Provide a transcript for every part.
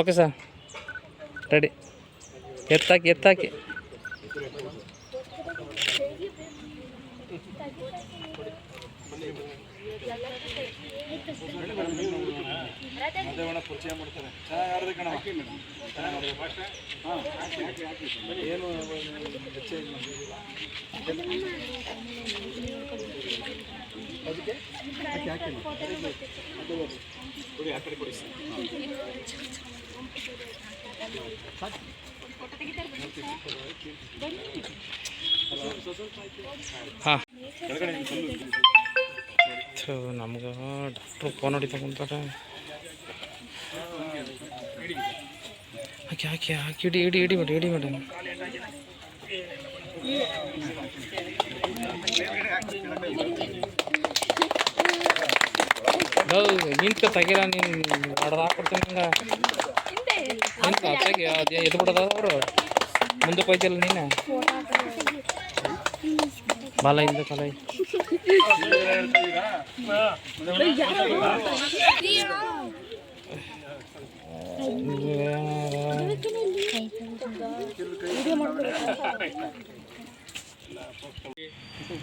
Okay sir ready ಎತ್ತಾಕಿ ಎತ್ತಾಕಿ. ಏನು ಹೆಚ್ಚೆ ಇಲ್ಲ. ಅದಕ್ಕೆ ಹಾಕಿ ಹಾಕಿ ಕೊಡಿ ಆ ಕಡೆ ಕೊಡಿ ಹಾಂ ಥು ನಮ್ಗೆ ಡಾಕ್ಟ್ರು ಫೋನ್ ಹೊಡಿತಾ ಕುಂತಾರೆ ಹಾಕಿ ಹಾಕಿ ಹಾಕಿ ಇಡಿ ಇಡಿ ಇಡಿ ಮೇಡಮ್ ಇಡಿ ಮೇಡಮ್ ನಿಂತ್ಕ ತೆಗಿರ ನೀನು ಹೊಡೆದು ಹಾಕ್ಬಿಡ್ತೀನಿ ನಿಂಗೆ. ನಿಂತ ತೆಗಿ ಅದು ಎದ್ದು ಅವರು. ಮುಂದಕ್ಕೆ ಹೋಯ್ತಿಲ್ಲ ನೀನು. ಬಾಲ ಹಿಂದೆ ಕಲ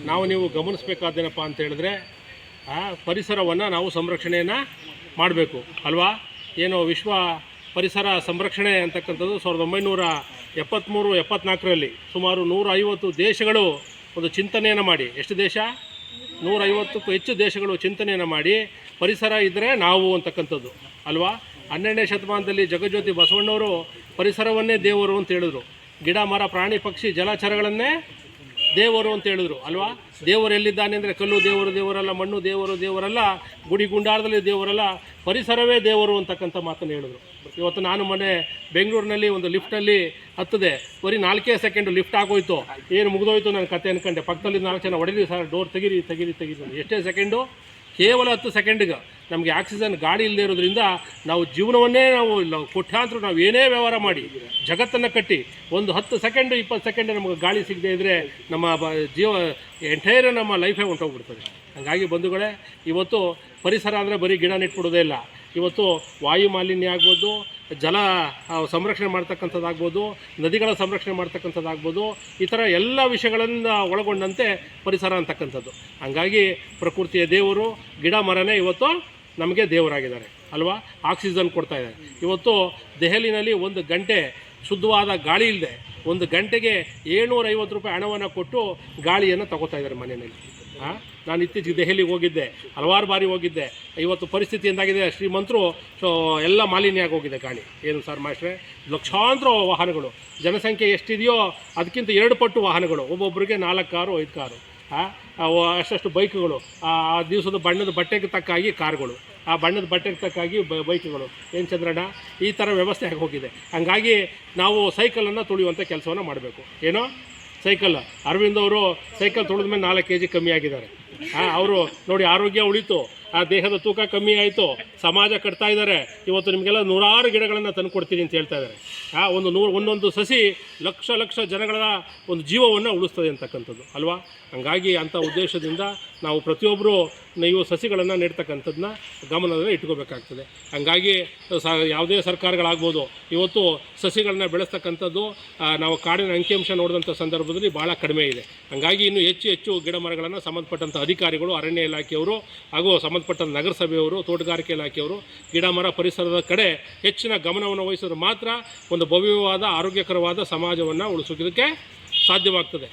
ನಾವು ನೀವು ಗಮನಿಸಬೇಕಾದೇನಪ್ಪ ಅಂತ ಹೇಳಿದ್ರೆ ಆ ಪರಿಸರವನ್ನು ನಾವು ಸಂರಕ್ಷಣೆಯನ್ನು ಮಾಡಬೇಕು, ಅಲ್ವಾ? ಏನು ವಿಶ್ವ ಪರಿಸರ ಸಂರಕ್ಷಣೆ ಅಂತಕ್ಕಂಥದ್ದು ಸಾವಿರದ ಒಂಬೈನೂರ ಎಪ್ಪತ್ತ್ಮೂರು ಎಪ್ಪತ್ನಾಲ್ಕರಲ್ಲಿ ಸುಮಾರು ನೂರ ಐವತ್ತು ದೇಶಗಳು ಒಂದು ಚಿಂತನೆಯನ್ನು ಮಾಡಿ. ಎಷ್ಟು ದೇಶ? ನೂರ ಐವತ್ತಕ್ಕೂ ಹೆಚ್ಚು ದೇಶಗಳು ಚಿಂತನೆಯನ್ನು ಮಾಡಿ. ಪರಿಸರ ಇದ್ದರೆ ನಾವು ಅಂತಕ್ಕಂಥದ್ದು, ಅಲ್ವಾ? ಹನ್ನೆರಡನೇ ಶತಮಾನದಲ್ಲಿ ಜಗಜ್ಯೋತಿ ಬಸವಣ್ಣವರು ಪರಿಸರವನ್ನೇ ದೇವರು ಅಂತ ಹೇಳಿದ್ರು. ಗಿಡ, ಮರ, ಪ್ರಾಣಿ, ಪಕ್ಷಿ, ಜಲಚರಗಳನ್ನೇ ದೇವರು ಅಂತ ಹೇಳಿದರು, ಅಲ್ವಾ? ದೇವರು ಎಲ್ಲಿದ್ದಾನೆ ಅಂದರೆ ಕಲ್ಲು ದೇವರು, ದೇವರಲ್ಲ, ಮಣ್ಣು ದೇವರು, ದೇವರಲ್ಲ, ಗುಡಿ ಗುಂಡಾರದಲ್ಲಿ ದೇವರಲ್ಲ, ಪರಿಸರವೇ ದೇವರು ಅಂತಕ್ಕಂಥ ಮಾತನ್ನು ಹೇಳಿದರು. ಇವತ್ತು ನಾನು ಮೊನ್ನೆ ಬೆಂಗಳೂರಿನಲ್ಲಿ ಒಂದು ಲಿಫ್ಟಲ್ಲಿ ಹತ್ತದೆ. ಬರೀ ನಾಲ್ಕೇ ಸೆಕೆಂಡು ಲಿಫ್ಟ್ ಆಗೋಯ್ತು. ಏನು ಮುಗಿದೋಯ್ತು ನನ್ನ ಕತೆ ಅನ್ಕೊಂಡೆ. ಪಕ್ಕದಲ್ಲಿ ನಾಲ್ಕು ಜನ ಹೊಡೆದಿ ಸರ್, ಡೋರ್ ತೆಗೀರಿ ತೆಗೀರಿ ತೆಗೀರಿ. ಎಷ್ಟೇ ಸೆಕೆಂಡು ಕೇವಲ ಹತ್ತು ಸೆಕೆಂಡ್ಗೆ ನಮಗೆ ಆಕ್ಸಿಜನ್ ಗಾಳಿ ಇಲ್ಲದೆ ಇರೋದ್ರಿಂದ ನಾವು ಜೀವನವನ್ನೇ ನಾವು ಕೊಟ್ಟಾಂತರ ನಾವು ಏನೇ ವ್ಯವಹಾರ ಮಾಡಿ, ಜಗತ್ತನ್ನು ಕಟ್ಟಿ ಒಂದು ಹತ್ತು ಸೆಕೆಂಡು ಇಪ್ಪತ್ತು ಸೆಕೆಂಡ್ ನಮಗೆ ಗಾಳಿ ಸಿಗದೆ ಇದ್ದರೆ ನಮ್ಮ ಬ, ಜೀವ ಎಂಟೈರ್ ನಮ್ಮ ಲೈಫೇ ಹೊಂಟೋಗ್ಬಿಡ್ತದೆ. ಹಾಗಾಗಿ ಬಂಧುಗಳೇ, ಇವತ್ತು ಪರಿಸರ ಅಂದರೆ ಬರೀ ಗಿಡ ನೆಟ್ಬಿಡೋದೇ ಇಲ್ಲ. ಇವತ್ತು ವಾಯು ಮಾಲಿನ್ಯ ಆಗ್ಬೋದು ಜಲ ಸಂರಕ್ಷಣೆ ಮಾಡ್ತಕ್ಕಂಥದ್ದಾಗ್ಬೋದು, ನದಿಗಳ ಸಂರಕ್ಷಣೆ ಮಾಡ್ತಕ್ಕಂಥದ್ದಾಗ್ಬೋದು, ಈ ಥರ ಎಲ್ಲ ವಿಷಯಗಳನ್ನು ಒಳಗೊಂಡಂತೆ ಪರಿಸರ ಅಂತಕ್ಕಂಥದ್ದು. ಹಂಗಾಗಿ ಪ್ರಕೃತಿಯ ದೇವರು, ಗಿಡ ಮರನೇ ಇವತ್ತು ನಮಗೆ ದೇವರಾಗಿದ್ದಾರೆ, ಅಲ್ವಾ? ಆಕ್ಸಿಜನ್ ಕೊಡ್ತಾ ಇದ್ದಾರೆ ಇವತ್ತು ದೆಹಲಿನಲ್ಲಿ ಒಂದು ಗಂಟೆ ಶುದ್ಧವಾದ ಗಾಳಿ ಇಲ್ಲದೆ ಒಂದು ಗಂಟೆಗೆ ಏಳ್ನೂರೈವತ್ತು ರೂಪಾಯಿ ಹಣವನ್ನು ಕೊಟ್ಟು ಗಾಳಿಯನ್ನು ತಗೋತಾ ಇದ್ದಾರೆ ಮನೆಯಲ್ಲಿ. ನಾನು ಇತ್ತೀಚೆಗೆ ದೆಹಲಿಗೆ ಹೋಗಿದ್ದೆ, ಹಲವಾರು ಬಾರಿ ಹೋಗಿದ್ದೆ. ಇವತ್ತು ಪರಿಸ್ಥಿತಿ ಎಂದಾಗಿದೆ, ಶ್ರೀಮಂತರು, ಸೊ, ಎಲ್ಲ ಮಾಲಿನ್ಯ ಆಗೋಗಿದೆ ಗಾಳಿ ಏನು ಸರ್ ಮಾಸ್ಟ್ರೆ? ಲಕ್ಷಾಂತರ ವಾಹನಗಳು, ಜನಸಂಖ್ಯೆ ಎಷ್ಟಿದೆಯೋ ಅದಕ್ಕಿಂತ ಎರಡು ಪಟ್ಟು ವಾಹನಗಳು ಒಬ್ಬೊಬ್ಬರಿಗೆ ನಾಲ್ಕು ಕಾರು, ಐದು ಕಾರು ಅಷ್ಟಷ್ಟು ಬೈಕ್ಗಳು, ಆ ದಿವಸದ ಬಣ್ಣದ ಬಟ್ಟೆಗೆ ತಕ್ಕಾಗಿ ಕಾರ್ಗಳು, ಆ ಬಣ್ಣದ ಬಟ್ಟೆಗೆ ತಕ್ಕಾಗಿ ಬೈಕ್ಗಳು. ಏನು ಚಂದ್ರಣ್ಣ? ಈ ಥರ ವ್ಯವಸ್ಥೆ ಆಗಿ ಹೋಗಿದೆ. ಹಂಗಾಗಿ ನಾವು ಸೈಕಲನ್ನು ತುಳಿಯುವಂಥ ಕೆಲಸವನ್ನು ಮಾಡಬೇಕು. ಏನೋ? ಸೈಕಲ್. ಅರವಿಂದ್ ಅವರು ಸೈಕಲ್ ತೊಳೆದ ಮೇಲೆ ನಾಲ್ಕು ಕೆ ಜಿ ಕಮ್ಮಿ ಆಗಿದ್ದಾರೆ. ಅವರು ನೋಡಿ ಆರೋಗ್ಯ ಉಳಿತು. ಆ, ದೇಹದ ತೂಕ ಕಮ್ಮಿ ಆಯಿತು. ಸಮಾಜ ಕಟ್ತಾ ಇದ್ದಾರೆ. ಇವತ್ತು ನಿಮಗೆಲ್ಲ ನೂರಾರು ಗಿಡಗಳನ್ನು ತಂದು ಕೊಡ್ತೀನಿ ಅಂತ ಹೇಳ್ತಾ ಇದ್ದಾರೆ. ಆ, ಒಂದು ನೂರು, ಒಂದೊಂದು ಸಸಿ ಲಕ್ಷ ಲಕ್ಷ ಜನಗಳ ಒಂದು ಜೀವವನ್ನು ಉಳಿಸ್ತದೆ ಅಂತಕ್ಕಂಥದ್ದು. ಅಲ್ವಾ? ಹಂಗಾಗಿ ಅಂಥ ಉದ್ದೇಶದಿಂದ ನಾವು ಪ್ರತಿಯೊಬ್ಬರು ನೀವು ಸಸಿಗಳನ್ನು ನೆಡ್ತಕ್ಕಂಥದ್ದನ್ನ ಗಮನದಲ್ಲಿ ಇಟ್ಕೋಬೇಕಾಗ್ತದೆ. ಹಂಗಾಗಿ ಸ ಯಾವುದೇ ಸರ್ಕಾರಗಳಾಗ್ಬೋದು, ಇವತ್ತು ಸಸಿಗಳನ್ನ ಬೆಳೆಸ್ತಕ್ಕಂಥದ್ದು ನಾವು ಕಾಡಿನ ಅಂಕಿಅಂಶ ನೋಡಿದಂಥ ಸಂದರ್ಭದಲ್ಲಿ ಭಾಳ ಕಡಿಮೆ ಇದೆ. ಹಂಗಾಗಿ ಇನ್ನು ಹೆಚ್ಚು ಹೆಚ್ಚು ಗಿಡ ಮರಗಳನ್ನು ಸಂಬಂಧಪಟ್ಟಂಥ ಅಧಿಕಾರಿಗಳು, ಅರಣ್ಯ ಇಲಾಖೆಯವರು ಹಾಗೂ ಸಂಬಂಧಪಟ್ಟಂಥ ನಗರಸಭೆಯವರು, ತೋಟಗಾರಿಕೆ ಇಲಾಖೆಯವರು ಗಿಡ ಮರ ಪರಿಸರದ ಕಡೆ ಹೆಚ್ಚಿನ ಗಮನವನ್ನು ವಹಿಸಿದ್ರೆ ಮಾತ್ರ ಒಂದು ಭವ್ಯವಾದ, ಆರೋಗ್ಯಕರವಾದ ಸಮಾಜವನ್ನು ಉಳಿಸೋದಕ್ಕೆ ಸಾಧ್ಯವಾಗ್ತದೆ.